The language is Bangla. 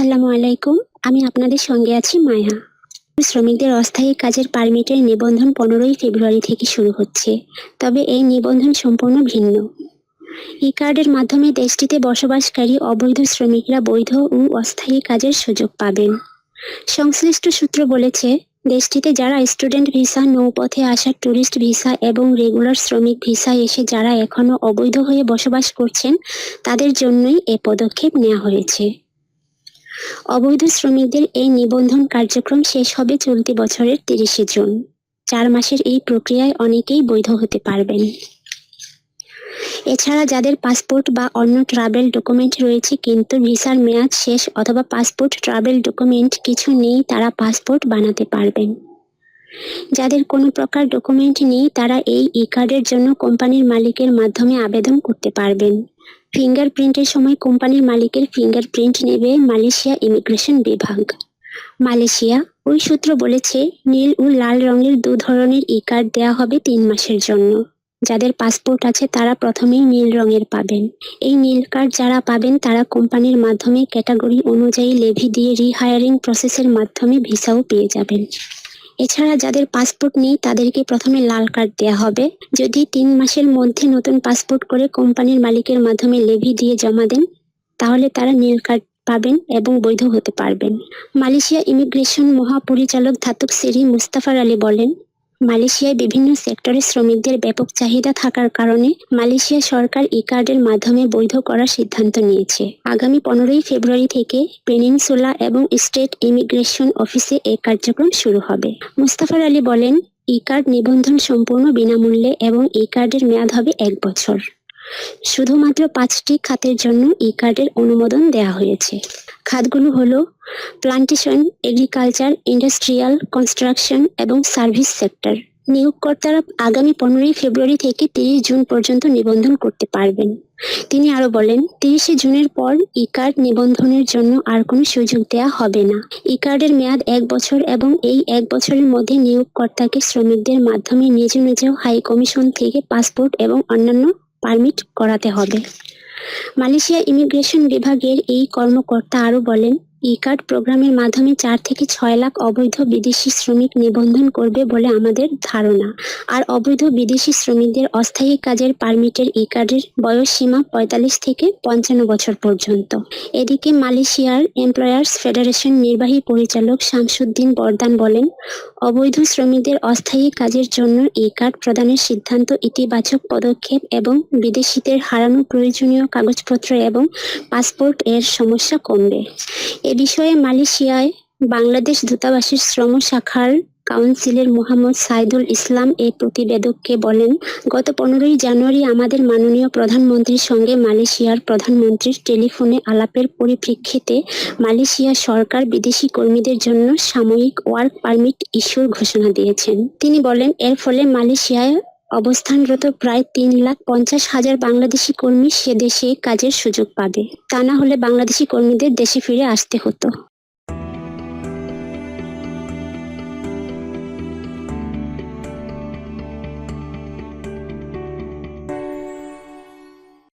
আসসালামু আলাইকুম। আমি আপনাদের সঙ্গে আছি মায়া। শ্রমিকদের অস্থায়ী কাজের পারমিটের নিবন্ধন পনেরোই ফেব্রুয়ারি থেকে শুরু হচ্ছে, তবে এই নিবন্ধন সম্পূর্ণ ভিন্ন। ই কার্ডের মাধ্যমে দেশটিতে বসবাসকারী অবৈধ শ্রমিকরা বৈধ ও অস্থায়ী কাজের সুযোগ পাবেন। সংশ্লিষ্ট সূত্র বলেছে, দেশটিতে যারা স্টুডেন্ট ভিসা, নৌপথে আসা ট্যুরিস্ট ভিসা এবং রেগুলার শ্রমিক ভিসা এসে যারা এখনও অবৈধ হয়ে বসবাস করছেন, তাদের জন্যই এ পদক্ষেপ নেওয়া হয়েছে। অবৈধ শ্রমিকদের এই নিবন্ধন কার্যক্রম শেষ হবে চলতি বছরের তিরিশে জুন। চার মাসের এই প্রক্রিয়ায় অনেকেই বৈধ হতে পারবেন। এছাড়া যাদের পাসপোর্ট বা অন্য ট্রাভেল ডকুমেন্ট রয়েছে কিন্তু ভিসার মেয়াদ শেষ অথবা পাসপোর্ট ট্রাভেল ডকুমেন্ট কিছু নেই, তারা পাসপোর্ট বানাতে পারবেন। যাদের কোনো প্রকার ডকুমেন্ট নেই, তারা এই ই কার্ডের জন্য কোম্পানির মালিকের মাধ্যমে আবেদন করতে পারবেন। ফিঙ্গারপ্রিন্টের সময় কোম্পানির মালিকের ফিঙ্গারপ্রিন্ট নেবে মালয়েশিয়া ইমিগ্রেশন বিভাগ। মালয়েশিয়া, ওই সূত্র বলেছে, নীল ও লাল রঙের দু ধরনের ই কার্ড দেওয়া হবে তিন মাসের জন্য। যাদের পাসপোর্ট আছে, তারা প্রথমেই নীল রঙের পাবেন। এই নীল কার্ড যারা পাবেন, তারা কোম্পানির মাধ্যমে ক্যাটাগরি অনুযায়ী লেভি দিয়ে রিহায়ারিং প্রসেসের মাধ্যমে ভিসাও পেয়ে যাবেন। এছাড়া যাদের পাসপোর্ট নেই, তাদেরকে প্রথমে লাল কার্ড দেওয়া হবে। যদি তিন মাসের মধ্যে নতুন পাসপোর্ট করে কোম্পানির মালিকের মাধ্যমে লেভি দিয়ে জমা দেন, তাহলে তারা নীল কার্ড পাবেন এবং বৈধ হতে পারবেন। মালয়েশিয়া ইমিগ্রেশন মহাপরিচালক ধাতুক সেরি মুস্তাফার আলী বলেন মালয়েশিয়ায় বিভিন্ন সেক্টরে শ্রমিকদের ব্যাপক চাহিদা থাকার কারণে মালয়েশিয়া সরকার ই কার্ডের মাধ্যমে বৈধ করার সিদ্ধান্ত নিয়েছে। আগামী পনেরোই ফেব্রুয়ারি থেকে পেনিনসুলা এবং স্টেট ইমিগ্রেশন অফিসে এই কার্যক্রম শুরু হবে। মুস্তাফার আলী বলেন ই কার্ড নিবন্ধন সম্পূর্ণ বিনামূল্যে এবং ই কার্ডের মেয়াদ হবে এক বছর। শুধুমাত্র পাঁচটি খাতের জন্য ই কার্ডের অনুমোদন দেওয়া হয়েছে। খাতগুলো হলো প্লান্টেশন, এগ্রিকালচার, ইন্ডাস্ট্রিয়াল কনস্ট্রাকশন এবং সার্ভিস সেক্টর। নিয়োগকর্তারা আগামী পনেরোই ফেব্রুয়ারি থেকে তিরিশ জুন পর্যন্ত নিবন্ধন করতে পারবেন। তিনি আরও বলেন, তিরিশে জুনের পর ই কার্ড নিবন্ধনের জন্য আর কোনো সুযোগ দেওয়া হবে না। ই কার্ডের মেয়াদ এক বছর এবং এই এক বছরের মধ্যে নিয়োগকর্তাকে শ্রমিকদের মাধ্যমে নিজ নিজেও হাই কমিশন থেকে পাসপোর্ট এবং অন্যান্য পারমিট করাতে হবে। মালয়েশিয়া ইমিগ্রেশন বিভাগের এই কর্মকর্তা আরও বলেন ই কার্ড প্রোগ্রামের মাধ্যমে চার থেকে ছয় লাখ অবৈধ বিদেশি শ্রমিক নিবন্ধন করবে বলে আমাদের ধারণা। আর অবৈধ বিদেশি শ্রমিকদের অস্থায়ী কাজের পারমিটের ই কার্ডের বয়স সীমা পঁয়তাল্লিশ থেকে পঞ্চান্ন বছর পর্যন্ত। এদিকে মালয়েশিয়ার এমপ্লয়ার্স ফেডারেশন নির্বাহী পরিচালক শামসুদ্দিন বরদান বলেন, অবৈধ শ্রমিকদের অস্থায়ী কাজের জন্য ই কার্ড প্রদানের সিদ্ধান্ত ইতিবাচক পদক্ষেপ এবং বিদেশিদের হারানো প্রয়োজনীয় কাগজপত্র এবং পাসপোর্ট এর সমস্যা কমবে। এ বিষয়ে মালয়েশিয়ায় বাংলাদেশ দূতাবাসের শ্রম শাখার কাউন্সিলের মোহাম্মদ সাইদুল ইসলাম এই প্রতিবেদককে বলেন, গত পনেরোই জানুয়ারি আমাদের মাননীয় প্রধানমন্ত্রীর সঙ্গে মালয়েশিয়ার প্রধানমন্ত্রীর টেলিফোনে আলাপের পরিপ্রেক্ষিতে মালয়েশিয়া সরকার বিদেশি কর্মীদের জন্য সাময়িক ওয়ার্ক পারমিট ইস্যুর ঘোষণা দিয়েছেন। তিনি বলেন, এর ফলে মালয়েশিয়ায় অবস্থানরত প্রায় তিন লাখ পঞ্চাশ হাজার বাংলাদেশি কর্মী সে দেশে কাজের সুযোগ পাবে। তা না হলে বাংলাদেশি কর্মীদের দেশে ফিরে আসতে হতো।